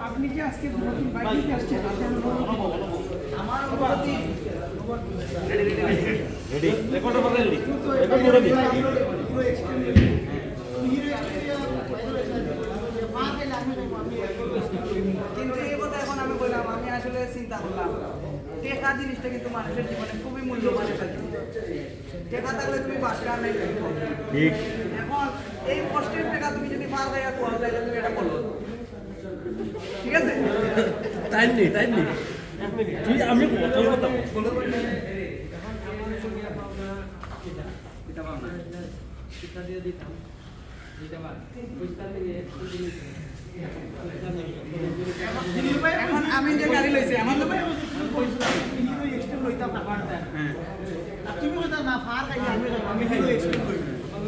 আপনি কি আজকে নতুন বাইক আসছেন? আমার রেডি রেকর্ড করে কিন্তু এই কথা এখন আমি বললাম আমি আসলে চিন্তা করলাম টেকা জিনিসটা কিন্তু মানুষের জীবনে খুবই মূল্যবান একটা জিনিস। টেকা থাকলে তুমি বাস কার নাই। ঠিক। এখন এই কষ্টের টাকা তুমি যদি পার জায়গা করো তাহলে তুমি এটা করো। ঠিক আছে? টাইম নেই টাইম নেই। তুই আমি কথা কথা এখন আমি যে গাড়ি লইছি আমার তো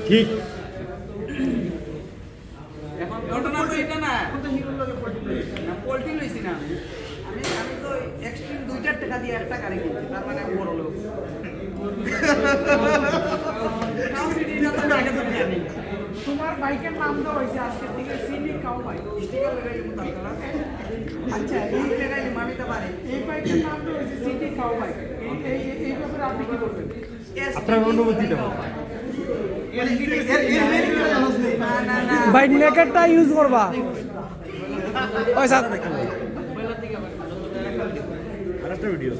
ঠিক। এখন ঘটনা তো এটা না তো পোল্ট্রি লইছি। না আমি। আমি আমি তো এক্সট্রিম দুই চার টাকা দিয়ে একটা গাড়ি কিনছি তার মানে আমি বড় লোক। কাউ সিটিটা তো আগে তো জানি। তোমার বাইকের নাম দেওয়া হয়েছে আজকে থেকে সিডি কাউ বাইক স্টিকার লাগাইলে মতো আচ্ছা এই এই লাগাইলে আমি তো এই বাইকের নাম দেওয়া হয়েছে সিডি কাউ বাইক এই ব্যাপারে আপনি কি বলবেন? আপনার অনুভূতিটা না ভাই ইউজ করবা। ওই ভিডিও